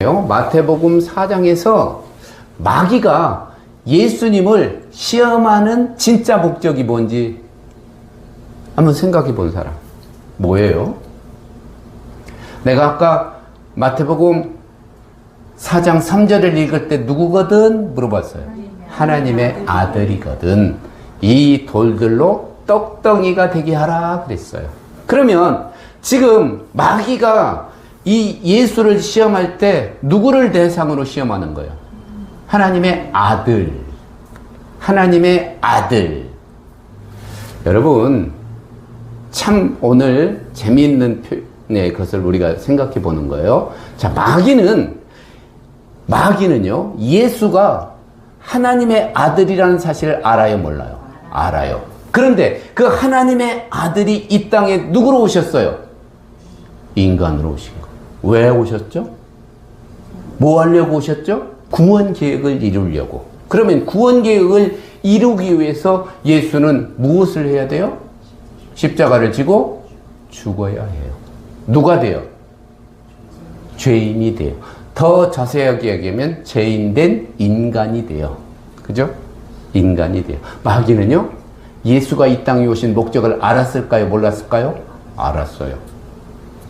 마태복음 4장에서 마귀가 예수님을 시험하는 진짜 목적이 뭔지 한번 생각해 본 사람. 뭐예요? 내가 아까 마태복음 4장 3절을 읽을 때 누구거든? 물어봤어요. 하나님의 아들이거든. 이 돌들로 떡덩이가 되게 하라 그랬어요. 그러면 지금 마귀가 이 예수를 시험할 때 누구를 대상으로 시험하는 거예요? 하나님의 아들. 하나님의 아들. 여러분, 참 오늘 재미있는 표현의 것을 우리가 생각해 보는 거예요. 자, 마귀는, 마귀는요, 예수가 하나님의 아들이라는 사실을 알아요, 몰라요? 알아요. 그런데 그 하나님의 아들이 이 땅에 누구로 오셨어요? 인간으로 오신 거. 왜 오셨죠? 뭐 하려고 오셨죠? 구원 계획을 이루려고. 그러면 구원 계획을 이루기 위해서 예수는 무엇을 해야 돼요? 십자가를 지고 죽어야 해요. 누가 돼요? 죄인이 돼요. 더 자세하게 얘기하면 죄인된 인간이 돼요. 그죠? 인간이 돼요. 마귀는요, 예수가 이 땅에 오신 목적을 알았을까요? 몰랐을까요? 알았어요.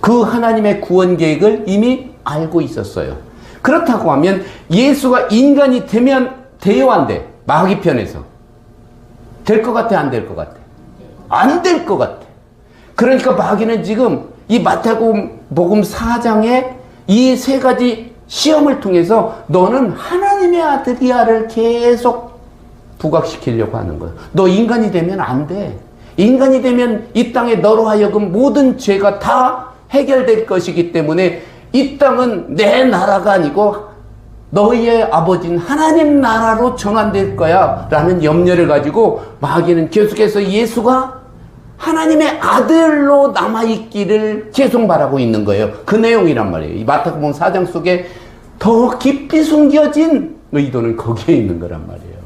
그 하나님의 구원 계획을 이미 알고 있었어요. 그렇다고 하면 예수가 인간이 되면 돼요, 안 돼? 마귀 편에서. 될 것 같아, 안 될 것 같아? 안 될 것 같아. 그러니까 마귀는 지금 이 마태복음 복음 4장에 이 세 가지 시험을 통해서 너는 하나님의 아들이야를 계속 부각시키려고 하는 거야. 너 인간이 되면 안 돼. 인간이 되면 이 땅에 너로 하여금 모든 죄가 다 해결될 것이기 때문에 이 땅은 내 나라가 아니고 너희의 아버지는 하나님 나라로 전환될 거야 라는 염려를 가지고 마귀는 계속해서 예수가 하나님의 아들로 남아있기를 계속 말하고 있는 거예요. 그 내용이란 말이에요. 이 마태복음 4장 속에 더 깊이 숨겨진 의도는 거기에 있는 거란 말이에요.